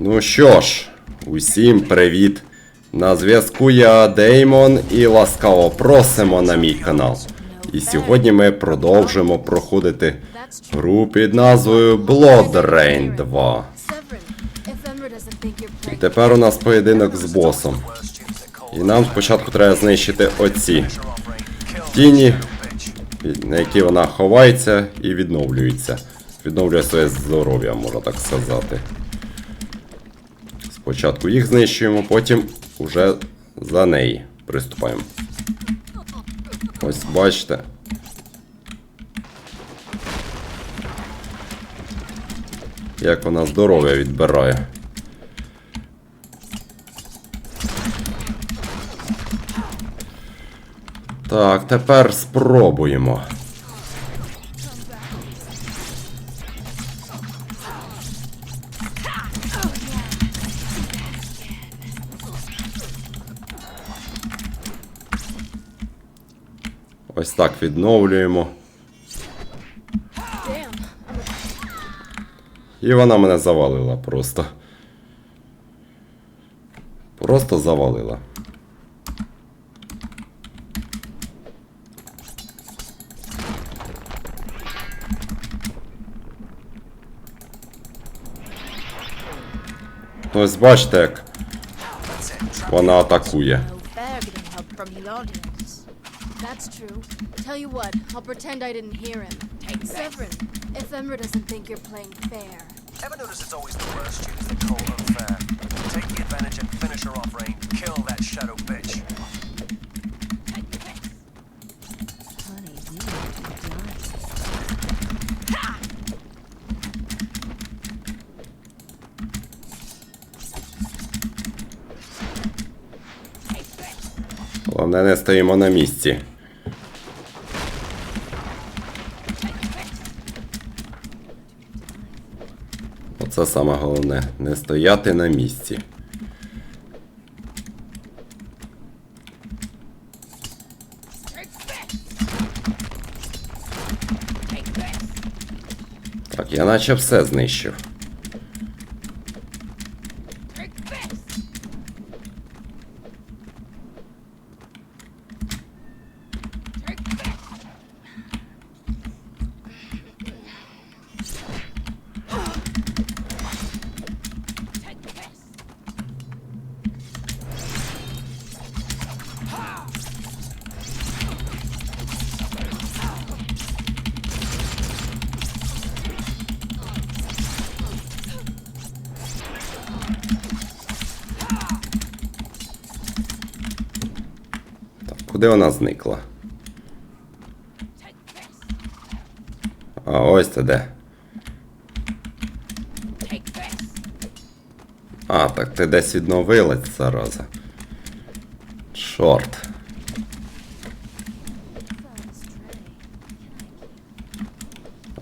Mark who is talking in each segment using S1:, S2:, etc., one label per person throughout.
S1: Ну що ж, усім привіт! На зв'язку я Деймон і ласкаво просимо на мій канал. І сьогодні ми продовжимо проходити гру під назвою Blood Rain 2. І тепер у нас поєдинок з босом. І нам спочатку треба знищити оці тіні, на які вона ховається і відновлюється. Відновлює своє здоров'я, можна так сказати. Спочатку їх знищуємо, потім уже за неї приступаємо. Ось бачите. Як вона здоров'я відбирає. Так, тепер спробуємо. Ось так відновлюємо. І вона мене завалила просто. Просто завалила. Ось бачите, як вона атакує.
S2: That's true. Tell you what, I'll pretend I didn't hear him.
S3: Take that.
S2: Severin, if Ember doesn't think you're playing fair,
S4: Ever notice it's always the worst students that call unfair?
S1: Головне, не стоїмо на місці. Оце саме головне не стояти на місці. Так, я наче все знищив. Куди вона зникла? А ось це де. А, так ти десь відновилась, зараза. Чорт.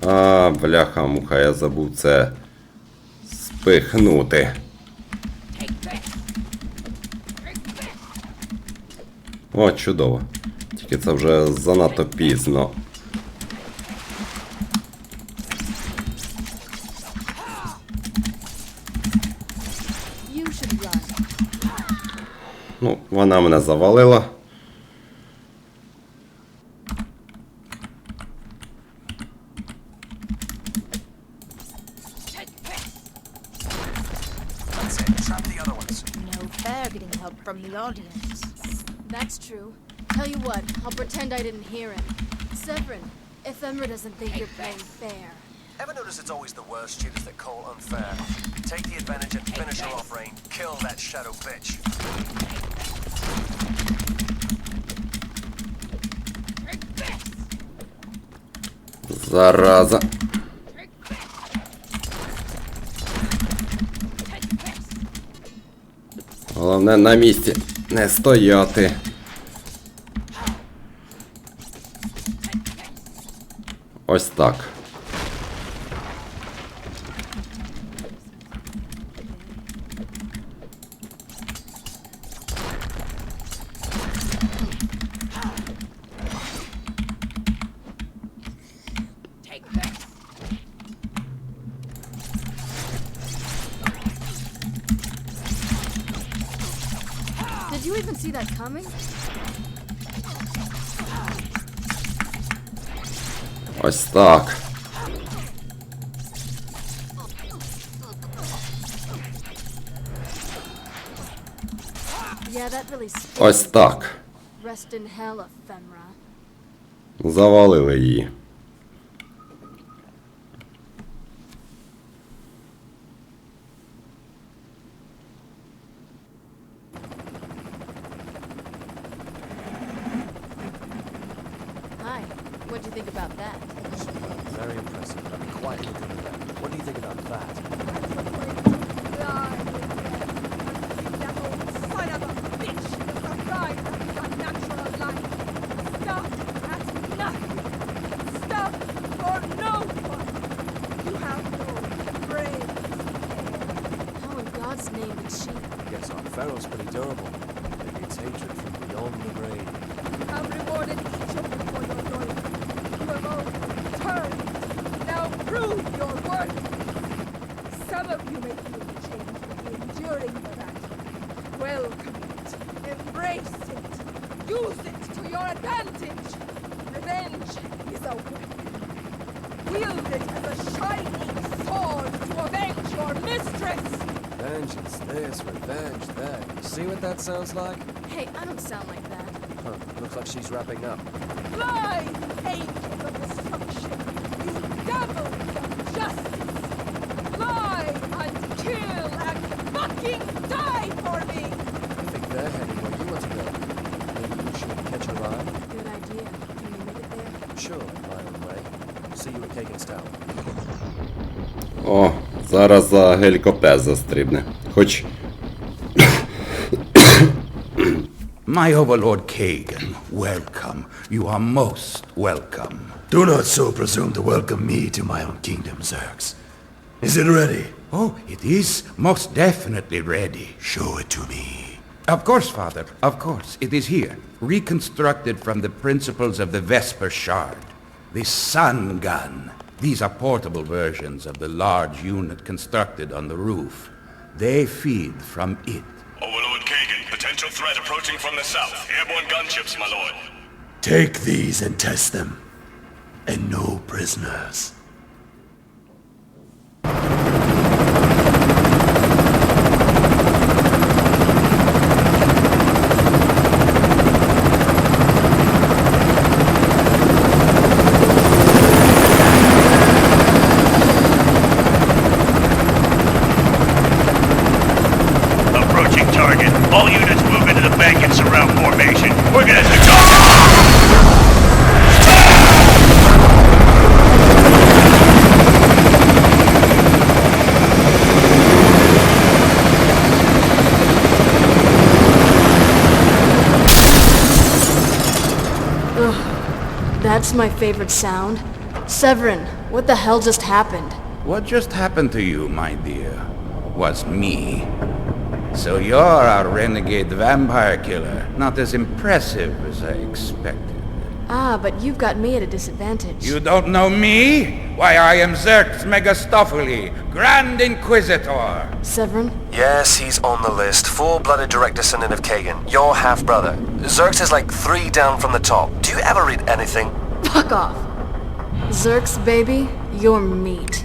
S1: А, бляха, муха, я забув це спихнути. О, чудово. Тільки це вже занадто пізно. Ну, вона мене завалила.
S3: From the audience.
S2: That's true. Tell you what, I'll pretend I didn't hear him. Severin, if Ember doesn't think you're playing fair,
S4: Ever notice it's always the worst students that call unfair? Take the advantage and finish her off, Rain. Kill that shadow bitch.
S1: Зараза. Головне на місці Не стояти. Ось так.
S2: Did you even see that coming?
S1: Ось так.
S2: Yeah, that really stinks.
S1: Ось так.
S2: Rest in hell, ephemera.
S1: Завалили її.
S2: Hi. What'd you think about that?
S4: Very impressive. I'd be quite good at that. What do you think about that?
S5: Oh, that old son of a bitch is a guide of unnatural life. Stuff at nothing. Stuff for no one. You have no brains.
S2: How in God's name did she?
S4: Yes, our Pharaoh's pretty durable. Maybe it's hatred from beyond the grave.
S5: You have rewarded each of you for your loyalty. You have all turned. Now prove your worth. Some of you may feel the change of enduring the battle. Welcome it. Embrace it. Use it to your advantage. Revenge is a weapon. Wield it as a shining sword to avenge your mistress.
S4: Vengeance this, revenge that. You see what that sounds like?
S2: Hey, I don't sound like that.
S4: Huh, looks like she's wrapping up.
S5: Fly, angels of destruction! You devils of justice! Fly and kill and fucking die for me!
S4: I think they're heading where you want to go. Maybe you should catch a ride?
S2: Good idea. Can you make it there?
S4: Sure, my own way. See you at Kagan's Tower.
S1: О, зараз за гелікоптер застрибне. Хоч
S6: My overlord Kagan, welcome. You are most welcome.
S7: Do not so presume to welcome me to my own kingdom, Zerx. Is it ready?
S6: Oh, it is most definitely ready.
S7: Show it to me.
S6: Of course, Father, of course. It is here, reconstructed from the principles of the Vesper Shard. The Sun Gun. These are portable versions of the large unit constructed on the roof. They feed from it.
S8: Overlord Kagan, potential threat approaching from the south. Airborne gunships, my lord.
S7: Take these and test them. And no prisoners.
S8: Approaching target. All units move into the bank and surround formation. We're gonna go.
S2: That's my favorite sound. Severin, what the hell just happened?
S6: What just happened to you, my dear? Was me. So you're our renegade vampire killer. Not as impressive as I expected.
S2: Ah, but you've got me at a disadvantage.
S6: You don't know me? Why, I am Xerx Megastophily, Grand Inquisitor.
S2: Severin?
S4: Yes, he's on the list. Full-blooded direct descendant of Kagan. Your half-brother. Zerx is like three down from the top. Do you ever read anything?
S2: Fuck off. Zerx, baby, you're meat.